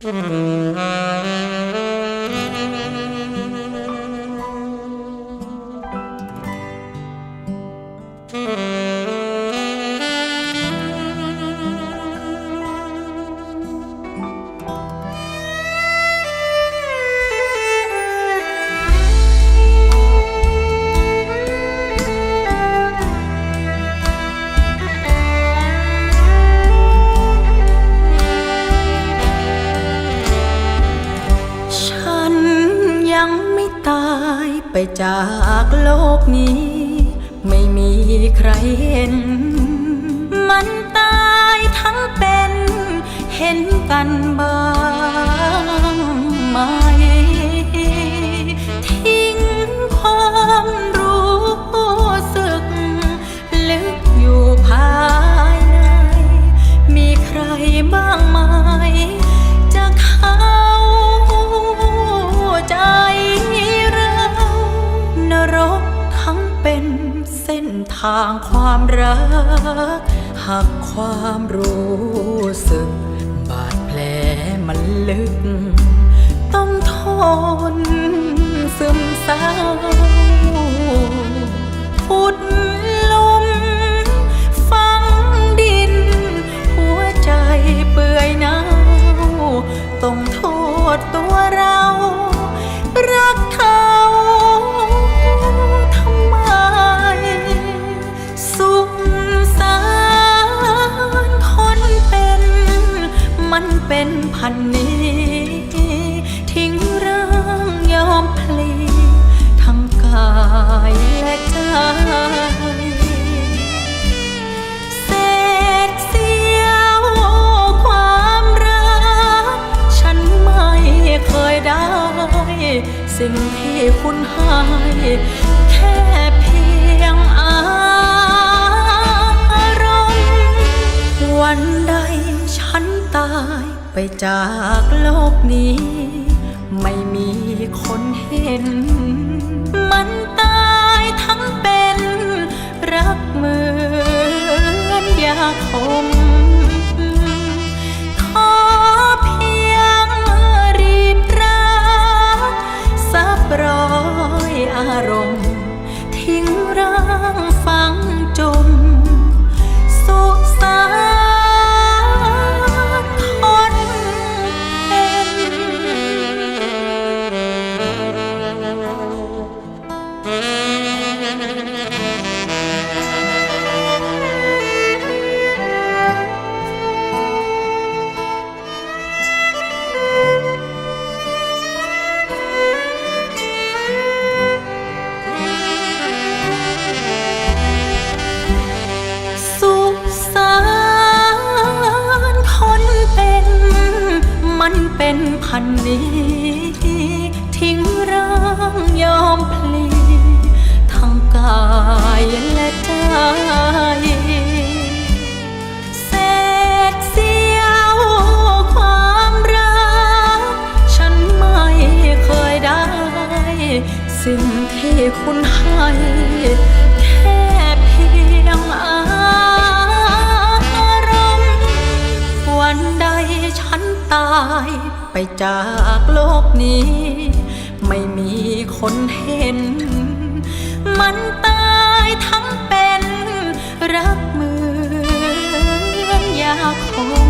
ฉั ไปจากโลกนี้ ไม่มีใครเห็น มันตายทั้งเป็น เห็นกันบ่ ความรัก หักความรู้สึก บาดแผลมันลึก เป็นพันนี้ ทิ้งร่างยอมพลีทั้งกายและใจเศษเสี้ยวความรัก ฉันไม่เคยได้ สิ่งที่คุณให้แค่ จากโลกนี้ ไม่มีคนเห็นมัน สี้ยวความรักฉันไม่เคยได้สิ่งที่คุณให้แค่เพียงอารมณ์วันใดฉันตายไปจากโลกนี้ ไม่มีคนเห็น มันตายทั้ง รักเหมือนยาคง